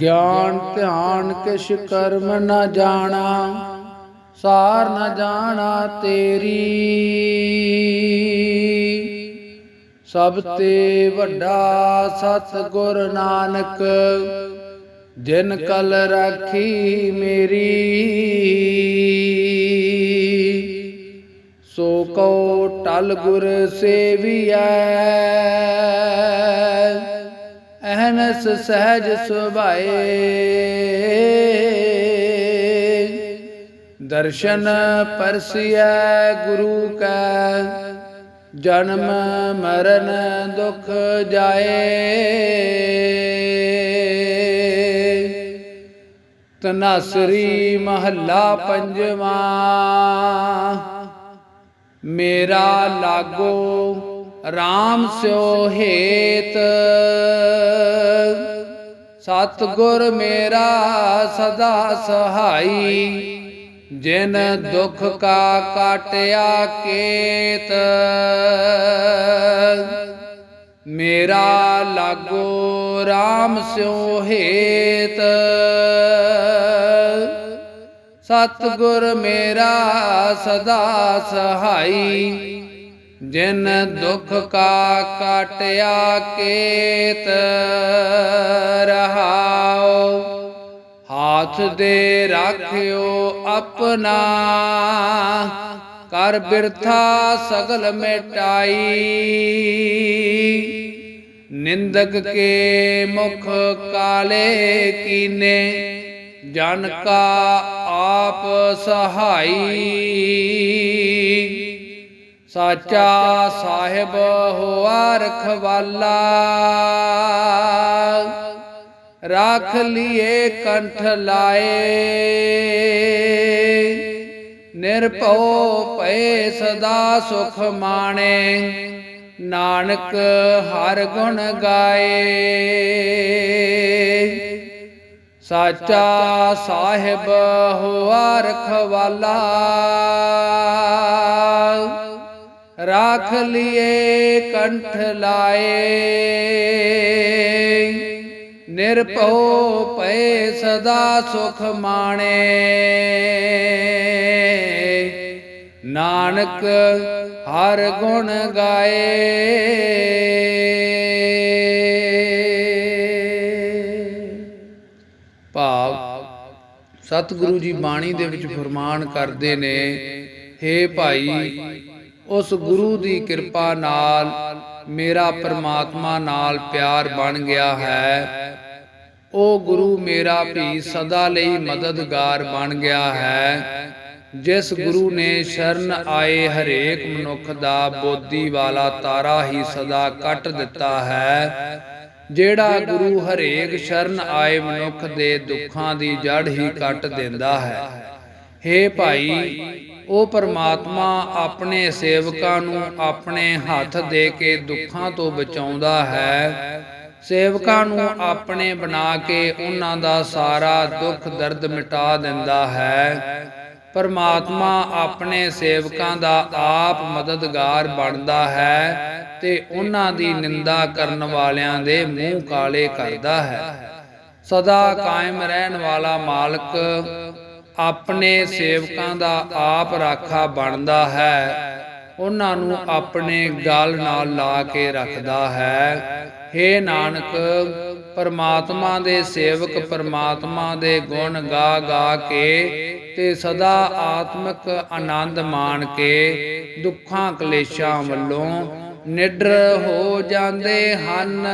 ਗਿਆਨ ਧਿਆਨ ਕਿਛ ਕਰਮ ਨ ਜਾਣਾ, ਸਾਰ ਨ ਜਾਣਾ ਤੇਰੀ। ਸਭ ਤੇ ਵੱਡਾ ਸਤ ਗੁਰ ਨਾਨਕ, ਜਿਨ ਕਲ ਰਾਖੀ ਮੇਰੀ। ਸੋ ਕਉ ਟਲ ਗੁਰ ਸੇਵੀਐ। सहनस सहज सुभाए। दर्शन परसिया गुरु का, जन्म मरण दुख जाए। तनासरी महला पंजवा, मेरा लागो राम सो हेत। ਹੇਤ ਸਤਿਗੁਰ ਮੇਰਾ ਸਦਾ ਸਹਾਈ, ਜਿਨ ਦੁਖ ਕਾ ਕਾਟਿਆ ਕੇਤ। ਮੇਰਾ ਲਾਗੋ RAM ਸਿਉ ਹੇਤ। ਸਤਿਗੁਰ ਮੇਰਾ ਸਦਾ ਸਹਾਈ, ਜਿਨ ਦੁਖ ਕਾ ਕਾਟਿਆ ਕੇਤ। ਹਾਥ ਦੇ ਰਾਖਿਓ ਆਪਣਾ। ਕਰ ਬਿਰਥਾ ਸਗਲ ਮਿਟਾਈ। ਨਿੰਦਕ ਕੇ ਮੁਖ ਕਾਲੇ ਕੀਨੇ, ਜਨ ਕਾ ਆਪ ਸਹਾਈ। ਸਾਚਾ ਸਾਹਿਬ ਹੋਆ ਰਖਵਾਲਾ। ਰਾਖ ਲਿਏ ਕੰਠ ਲਾਏ ਨਿਰਭਉ ਭਏ ਸਦਾ ਸੁਖ ਮਾਣੇ ਨਾਨਕ ਹਰ ਗੁਣ ਗਾਏ ਸਾਚਾ ਸਾਹਿਬ ਹੋਆ ਰਖਵਾਲਾ ਰਾਖ ਲਿਏ ਕੰਠ ਲਾਏ ਨਿਰਭਉ ਪਏ ਸਦਾ ਸੁਖ ਮਾਣੇ। ਨਾਨਕ ਹਰ ਗੁਣ ਗਾਏ। ਭਾਵ ਸਤਿਗੁਰੂ ਜੀ ਬਾਣੀ ਦੇ ਵਿੱਚ ਫਰਮਾਨ ਕਰਦੇ ਨੇ हे ਭਾਈ, ਉਸ ਗੁਰੂ ਦੀ ਕਿਰਪਾ ਨਾਲ ਮੇਰਾ ਪਰਮਾਤਮਾ ਨਾਲ ਪਿਆਰ ਬਣ ਗਿਆ ਹੈ। ਉਹ ਗੁਰੂ ਮੇਰਾ ਵੀ ਸਦਾ ਲਈ ਮਦਦਗਾਰ ਬਣ ਗਿਆ ਹੈ। ਜਿਸ ਗੁਰੂ ਨੇ ਸ਼ਰਨ ਆਏ ਹਰੇਕ ਮਨੁੱਖ ਦਾ ਬੋਧੀ ਵਾਲਾ ਤਾਰਾ ਹੀ ਸਦਾ ਕੱਟ ਦਿੱਤਾ ਹੈ। ਜਿਹੜਾ ਗੁਰੂ ਹਰੇਕ ਸ਼ਰਨ ਆਏ ਮਨੁੱਖ ਦੇ ਦੁੱਖਾਂ ਦੀ ਜੜ ਹੀ ਕੱਟ ਦਿੰਦਾ ਹੈ। ਹੇ ਭਾਈ, ਉਹ ਪਰਮਾਤਮਾ ਆਪਣੇ ਸੇਵਕਾਂ ਨੂੰ ਆਪਣੇ ਹੱਥ ਦੇ ਕੇ ਦੁੱਖਾਂ ਤੋਂ ਬਚਾਉਂਦਾ ਹੈ। ਸੇਵਕਾਂ ਨੂੰ ਆਪਣੇ ਬਣਾ ਕੇ ਉਹਨਾਂ ਦਾ ਸਾਰਾ ਦੁੱਖ ਦਰਦ ਮਿਟਾ ਦਿੰਦਾ ਹੈ। ਪਰਮਾਤਮਾ ਆਪਣੇ ਸੇਵਕਾਂ ਦਾ ਆਪ ਮਦਦਗਾਰ ਬਣਦਾ ਹੈ ਤੇ ਉਹਨਾਂ ਦੀ ਨਿੰਦਾ ਕਰਨ ਵਾਲਿਆਂ ਦੇ ਮੂੰਹ ਕਾਲੇ ਕਰਦਾ ਹੈ। ਸਦਾ ਕਾਇਮ ਰਹਿਣ ਵਾਲਾ ਮਾਲਕ ਆਪਣੇ ਸੇਵਕਾਂ ਦਾ ਆਪ ਰਾਖਾ ਬਣਦਾ ਹੈ। ਉਹਨਾਂ ਨੂੰ ਆਪਣੇ ਗਲ ਨਾਲ ਲਾ ਕੇ ਰੱਖਦਾ ਹੈ। हे ਨਾਨਕ ਪਰਮਾਤਮਾ ਦੇ ਸੇਵਕ ਪਰਮਾਤਮਾ ਦੇ ਗੁਣ ਗਾ ਗਾ ਕੇ ਤੇ ਸਦਾ ਆਤਮਿਕ ਆਨੰਦ ਮਾਣ ਕੇ ਦੁੱਖਾਂ ਕਲੇਸ਼ਾਂ ਵੱਲੋਂ ਨਿਡਰ ਹੋ ਜਾਂਦੇ ਹਨ।